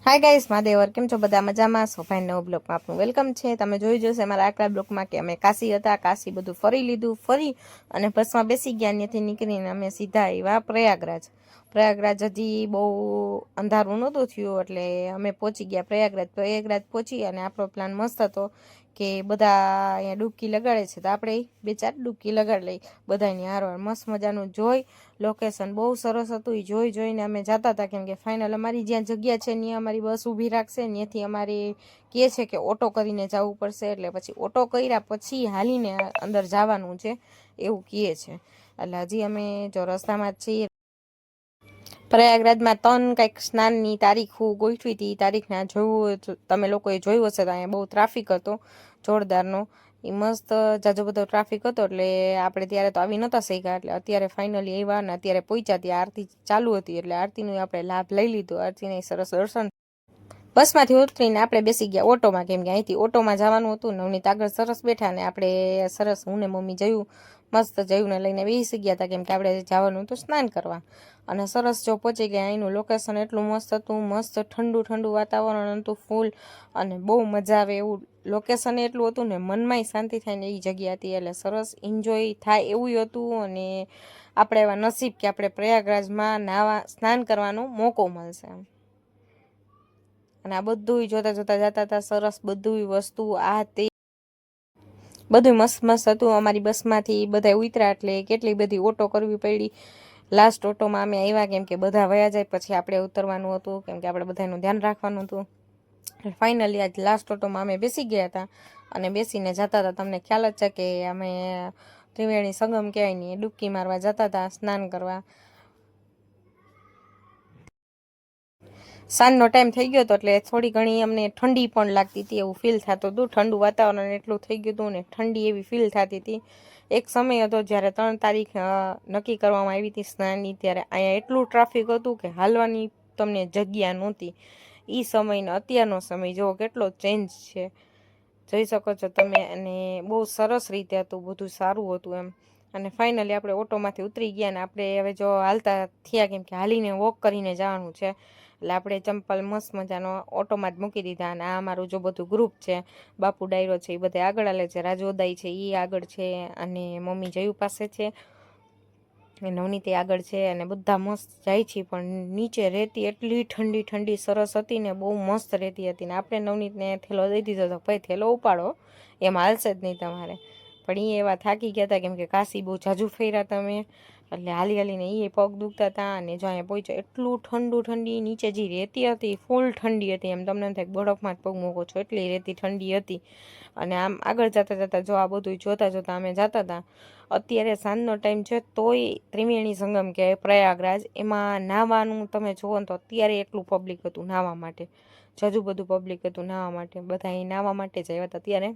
Hi guys મહાદેવર કેમ છો? બધા મજામાં? સોફાઈ નવો બ્લોકમાં આપનું વેલકમ છે. તમે જોઈ જશે મારા આકડા બ્લોકમાં કે અમે કાશી હતા, કાશી બધું ફરી લીધું, ફરી અને બસમાં બેસી ગયા, ત્યાંથી નીકળીને અમે સીધા આવ્યા પ્રયાગરાજ. પ્રયાગરાજ હજી બહુ અંધારું નહોતું થયું, એટલે અમે પહોંચી ગયા. પ્રયાગરાજ પ્રયાગરાજ પહોંચી અને આપણો પ્લાન મસ્ત હતો. કે બધા અહીંયા ડૂબકી લગાડે છે તો આપણે બે ચાર ડૂબકી લગાડી લઈ બધાની હારવાર મસ્ત મજાનું જોઈ. લોકેશન બહુ સરસ હતું એ જોઈ જોઈને અમે જતા હતા કેમ કે ફાઇનલ અમારી જ્યાં જગ્યા છે ત્યાં અમારી બસ ઊભી રાખશે ત્યાંથી અમારે કહે છે કે ઓટો કરીને જવું પડશે એટલે પછી ઓટો કર્યા પછી હાલીને અંદર જવાનું છે એવું કહે છે. એટલે હજી અમે જો રસ્તામાં જ છીએ પ્રયાગરાજમાં ત્રણ કંઈક સ્નાનની તારીખો ગોઠવી હતી તારીખના જોયું તમે લોકોએ જોયું હશે તો અહીંયા બહુ ટ્રાફિક હતો, જોરદારનો. એ મસ્ત જાજો બધો ટ્રાફિક હતો એટલે આપણે ત્યારે તો આવી નહોતા શીખ્યા એટલે અત્યારે ફાઇનલી આવ્યા ને અત્યારે પહોંચ્યા. ત્યાં આરતી ચાલુ હતી એટલે આરતીનું આપણે લાભ લઈ લીધો. આરતીને સરસ દર્શન. બસમાંથી ઉતરીને આપણે બેસી ગયા ઓટોમાં. કેમ કે અહીંથી ઓટોમાં જવાનું હતું. નવનીત આગળ સરસ બેઠા ને આપણે સરસ હું ને મમ્મી જયું. મસ્ત જયુને લઈને બેસી ગયા હતા કેમ કે આપણે જવાનું હતું સ્નાન કરવા. અને સરસ જો પહોંચી ગયા અહીંનું લોકેશન એટલું મસ્ત હતું, મસ્ત ઠંડુ ઠંડુ વાતાવરણ હતું ફૂલ અને બહુ મજા આવે એવું લોકેશન એટલું હતું ને મનમાંય શાંતિ થાય ને એ જગ્યા હતી એટલે સરસ એન્જોય થાય એવું હતું અને આપણે એવા નસીબ કે આપણે પ્રયાગરાજમાં નાવા સ્નાન કરવાનો મોકો મળશે અને આ બધું જોતા જોતા જતા હતા સરસ બધું વસ્તુ આ તે બધું મસ્ત મસ્ત હતું. અમારી બસમાંથી બધા ઉતર્યા એટલે કેટલી બધી ઓટો કરવી પડી. લાસ્ટ ઓટોમાં અમે આવ્યા કેમ કે બધા વયા જાય. પછી આપણે ઉતરવાનું હતું કેમ કે આપણે બધાનું ધ્યાન રાખવાનું હતું. ફાઇનલી આજ લાસ્ટ ઓટોમાં અમે બેસી ગયા હતા. અને બેસીને જતા હતા. તમને ખ્યાલ જ છે કે અમે ત્રિવેણી સંગમ કહેવાય ને ડૂબકી મારવા જતા હતા, સ્નાન કરવા. સાંજનો ટાઈમ થઈ ગયો હતો એટલે થોડી ઘણી અમને ઠંડી પણ લાગતી હતી, એવું ફીલ થતું હતું. ઠંડુ વાતાવરણ એટલું થઈ ગયું હતું ને ઠંડી એવી ફીલ થતી હતી. એક સમય હતો જ્યારે ત્રણ તારીખ નક્કી કરવામાં આવી હતી સ્નાનની, ત્યારે અહીંયા એટલું ટ્રાફિક હતું કે હાલવાની તમને જગ્યા નહોતી. એ સમયનો અત્યારનો સમય જુઓ કેટલો ચેન્જ છે. જોઈ શકો છો તમે અને બહુ સરસ રીતે હતું, બધું સારું હતું એમ. અને ફાઇનલી આપણે ઓટોમાંથી ઉતરી ગયા ને આપણે હવે જો હાલતા થયા કેમ કે હાલીને વોક કરીને જવાનું છે. એટલે આપણે ચંપલ મસ્ત મજાનો ઓટોમાં જ મૂકી દીધા અને આ અમારું જો બધું ગ્રુપ છે, બાપુ ડાયરો છે, એ બધા આગળ હાલે છે રાજોદાઈ છે એ આગળ છે અને મમ્મી જયુ પાસે છે. નવનીતે આગળ છે અને બધા મસ્ત જાય છે, પણ નીચે રહેતી એટલી ઠંડી ઠંડી સરસ હતી ને બહુ મસ્ત રહેતી હતી ને આપણે નવનીતને થેલો દઈ દીધો તો ભાઈ થેલો ઉપાડો, એમાં હાલશે જ નહીં તમારે. પણ એ એવા થાકી ગયા હતા, કેમ કે કાશી બહુ જાજુ ફેર્યા તમે. એટલે હાલી હાલીને એ પગ દુખતા હતા અને જો અહીંયા પહોંચ્યો એટલું ઠંડુ ઠંડી નીચે જે રેતી હતી, ફૂલ ઠંડી હતી. એમ તમને થાય બરફમાં જ પગ મૂકો છો, એટલી રેતી ઠંડી હતી. અને આમ આગળ જતા જતાં જો આ બધું જોતાં જોતાં અમે જતા હતા અત્યારે સાંજનો ટાઈમ છે તોય ત્રિવેણી સંગમ કે પ્રયાગરાજ, એમાં નાહવાનું તમે જુઓ તો અત્યારે એટલું પબ્લિક હતું નાહવા માટે. જજુ બધું પબ્લિક હતું નાહવા માટે. બધા અહીં નાહવા માટે જ આવ્યા હતા અત્યારે.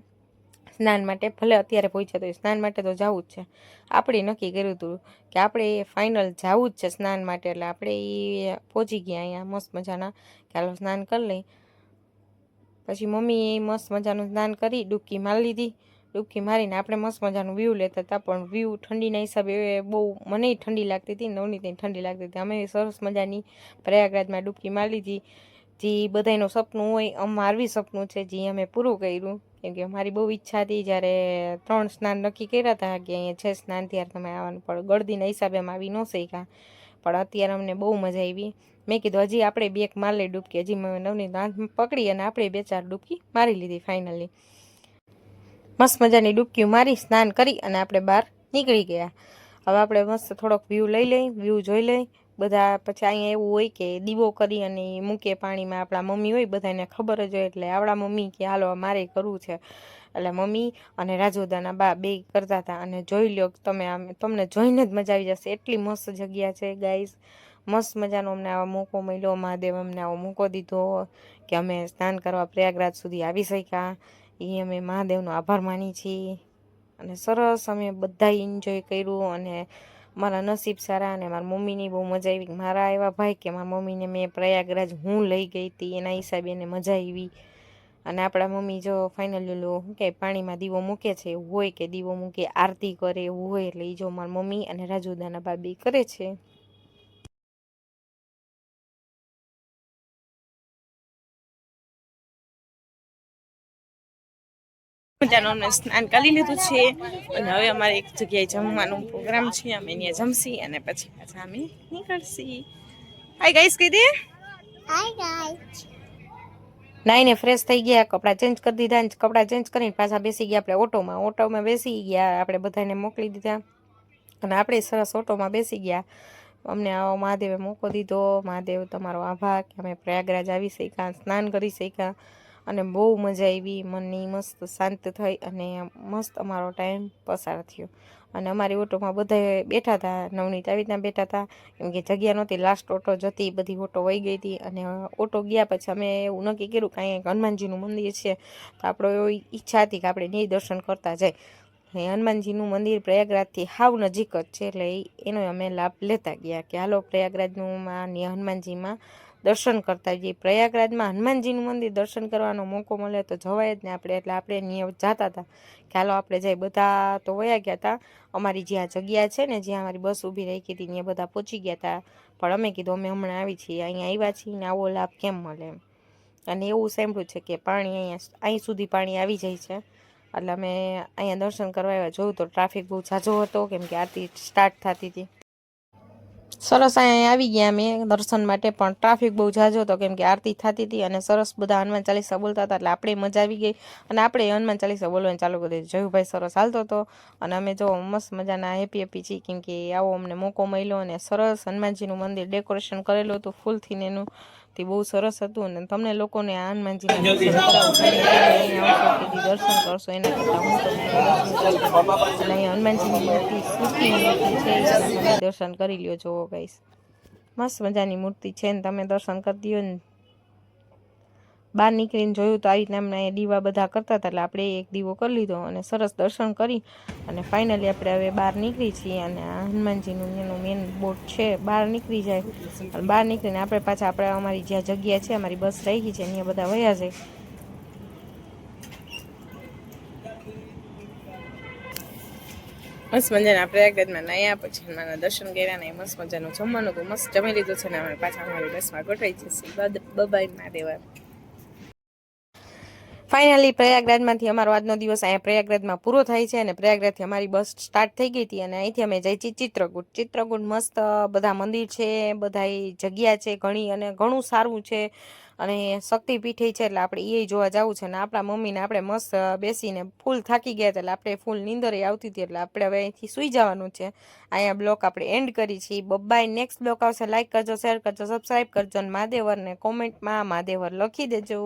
સ્નાન માટે, ભલે અત્યારે પહોંચ્યા તો સ્નાન માટે તો જવું જ છે. આપણે નક્કી કર્યું હતું કે આપણે ફાઇનલ જવું જ છે સ્નાન માટે, એટલે આપણે એ પહોંચી ગયા અહીંયા મસ્ત મજાના. કે હાલો સ્નાન કરી લઈ. પછી મમ્મીએ મસ્ત મજાનું સ્નાન કરી, ડૂબકી મારી લીધી. ડૂબકી મારીને આપણે મસ્ત મજાનું વ્યૂ લેતા હતા, પણ વ્યૂ ઠંડીના હિસાબે બહુ મને ઠંડી લાગતી હતી નવનીતને ઠંડી લાગતી હતી. અમે સરસ મજાની પ્રયાગરાજમાં ડૂબકી મારી લીધી. જે બધાનું સપનું હોય, આમ મારવી સપનું છે, જે અમે પૂરું કર્યું. કેમ કે મારી બહુ ઈચ્છા હતી, જ્યારે ત્રણ સ્નાન નક્કી કર્યા હતા કે અહીંયા છે સ્નાન, ત્યારે તમે આવવાનું. પણ ગળદીના હિસાબે અમે આવી ન શીખ્યા પણ અત્યારે અમને બહુ મજા આવી. મેં કીધું, હજી આપણે બે એક મારલી ડૂબકી, હજી મેં નવની દાંત પકડી અને આપણે બે ચાર ડૂબકી મારી લીધી ફાઇનલી મસ્ત મજાની ડૂબકીઓ મારી, સ્નાન કરી અને આપણે બહાર નીકળી ગયા. હવે આપણે મસ્ત થોડોક વ્યૂ લઈ લઈ વ્યૂ જોઈ લઈ બધા પછી અહીંયા એવું હોય કે દીવો કરી અને મૂકે પાણીમાં. આપણા મમ્મી હોય બધાને ખબર જ હોય એટલે આવડા મમ્મી કે હાલો મારે કરવું છે. એટલે મમ્મી અને રાજોદાના બા બે કરતા હતા અને જોઈ લ્યો તમે આમ, તમને જોઈને જ મજા આવી જશે. એટલી મસ્ત જગ્યા છે ગાઈસ. મસ્ત મજાનો અમને આવા મોકો મળ્યો. મહાદેવ અમને આવો મોકો દીધો કે અમે સ્નાન કરવા પ્રયાગરાજ સુધી આવી શક્યા. એ અમે મહાદેવનો આભાર માની છીએ. અને સરસ અમે બધા એન્જોય કર્યું અને મારા નસીબ સારા અને મારા મમ્મીની બહુ મજા આવી. મારા એવા ભાઈ કે મારા મમ્મીને મેં પ્રયાગરાજ હું લઈ ગઈ હતી, એના હિસાબે એને મજા આવી. અને આપણા મમ્મી જો ફાઇનલી લો શું કે પાણીમાં દીવો મૂકે છે, એવું હોય કે દીવો મૂકે, આરતી કરે, એવું હોય એટલે એ જો મારા મમ્મી અને રાજુદાના બાબી કરે છે. મજાનું સ્નાન કરી લીધું છે. અને હવે અમારે એક જગ્યાએ જમવાનો પ્રોગ્રામ છે. અમે ત્યાં જમશી અને પછી પાછા અમે નીકળશી. હાય ગાઈસ કહી દે? નાઈને ફ્રેશ થઈ ગયા કપડાં ચેન્જ કરી દીધા અને કપડાં ચેન્જ કરીને પાછા બેસી ગયા. આપણે ઓટોમાં ઓટોમાં બેસી ગયા. આપણે બધાને મોકલી દીધા. અને આપણે સરસ ઓટોમાં બેસી ગયા. અમને આવો મહાદેવે મોકો દીધો. મહાદેવ તમારો આભાર કે અમે પ્રયાગરાજ આવી શક્યા સ્નાન કરી શક્યા. અને બહુ મજા આવી. મનની મસ્ત શાંત થઈ અને મસ્ત અમારો ટાઈમ પસાર થયો. અને અમારી ઓટોમાં બધા બેઠા હતા, નવનીત આવી રીતના બેઠા હતા. કેમ કે જગ્યા નહોતી લાસ્ટ ઓટો જતી બધી ઓટો વહી ગઈ હતી. અને ઓટો ગયા પછી અમે એવું નક્કી કર્યું કે અહીંયા હનુમાનજીનું મંદિર છે. તો આપણો એવી ઈચ્છા હતી કે આપણે નહીં દર્શન કરતા જાય. હનુમાનજીનું મંદિર પ્રયાગરાજથી હાવ નજીક જ છે. એટલે એનો અમે લાભ લેતા ગયા કે હાલો પ્રયાગરાજનું માં હનુમાનજીમાં દર્શન કરતા જઈએ. પ્રયાગરાજમાં હનુમાનજીનું મંદિર દર્શન કરવાનો મોકો મળે તો જવાય જ ને આપણે. એટલે આપણે અહીંયા જતા હતા. કે હાલો આપણે જઈ બધા તો વયા ગયા હતા અમારી જ્યાં જગ્યા છે ને, જ્યાં અમારી બસ ઊભી રાખી હતી, ત્યાં બધા પહોંચી ગયા હતા પણ અમે કીધું અમે હમણાં આવી છીએ, અહીંયા આવ્યા છીએ ને આવો લાભ કેમ મળે એમ. અને એવું સાંભળ્યું છે કે પાણી અહીંયા અહીં સુધી પાણી આવી જાય છે. એટલે અમે અહીંયા દર્શન કરવા આવ્યા. જોયું તો ટ્રાફિક બહુ ઝાઝો હતો, કેમ કે આરતી સ્ટાર્ટ થતી હતી. સરસ અહીંયા આવી ગયા અમે દર્શન માટે, પણ ટ્રાફિક બહુ ઝાઝો હતો, કેમ કે આરતી થતી હતી અને સરસ બધા હનુમાન ચાલીસા બોલતા હતા, એટલે આપણે મજા આવી ગઈ. અને આપણે હનુમાન ચાલીસા બોલવાનું ચાલુ કરી દીધું. જયુભાઈ સરસ હાલતો હતો અને અમે જો મસ્ત મજાના હેપી હેપી છીએ, કેમ કે આવો અમને મોકો મળ્યો અને સરસ હનુમાનજીનું મંદિર ડેકોરેશન કરેલું હતું ફૂલથી ને એનું તે બહુ સરસ હતું અને તમને લોકોને આ હનુમાનજીના દર્શન કરશો એના કરતાં હું તમને અને અહીંયા હનુમાનજીની મૂર્તિ સૂકી મૂર્તિ છે દર્શન કરી લ્યો જોવો ગાઈસ. મસ્ત મજાની મૂર્તિ છે ને તમે દર્શન કરી દો ને. બહાર નીકળીને જોયું તો આવી રીતના એમના દીવા બધા કરતા હતા એટલે આપણે એક દીવો કરી લીધો અને સરસ દર્શન કરી અને ફાઇનલી આપણે હવે બહાર નીકળી છીએ અને હનુમાનજીનું એનું મેન બોટ છે, બહાર નીકળી જાય. અને બહાર નીકળીને આપણે પાછા આપણે અમારી જ્યાં જગ્યા છે, અમારી બસ રહી ગઈ છે અહીંયા બધા વયા જાય. મસ્ત મજાના પ્રયાગરાજમાં નયા, પછી હનુમાનના દર્શન કર્યા ને મસ્ત મજાનું જમવાનું મસ્ત જમી લીધું છે ને, અમે પાછા અમારી બસમાં ગોઠવાઈ જશે. બબાઈ મહાદેવા ફાઇનલી પ્રયાગરાજમાંથી અમારો આજનો દિવસ અહીંયા પ્રયાગરાજમાં પૂરો થાય છે અને પ્રયાગરાજથી અમારી બસ સ્ટાર્ટ થઈ ગઈ હતી અને અહીંથી અમે જઈ છીએ ચિત્રકૂટ. ચિત્રકૂટ મસ્ત બધા મંદિર છે બધા જગ્યા છે ઘણી અને ઘણું સારું છે અને શક્તિપીઠ છે એટલે આપણે એ જોવા જવું છે અને આપણા મમ્મીને આપણે મસ્ત બેસીને ફૂલ થાકી ગયા એટલે આપણે ફૂલ નીંદરે આવતી હતી એટલે આપણે હવે અહીંથી સૂઈ જવાનું છે. અહીંયા બ્લોક આપણે એન્ડ કરી છીએ. બબાય નેક્સ્ટ બ્લોક આવશે. લાઇક કરજો શેર કરજો સબસ્ક્રાઈબ કરજો અને મહાદેવરને કોમેન્ટમાં મહાદેવર લખી દેજો.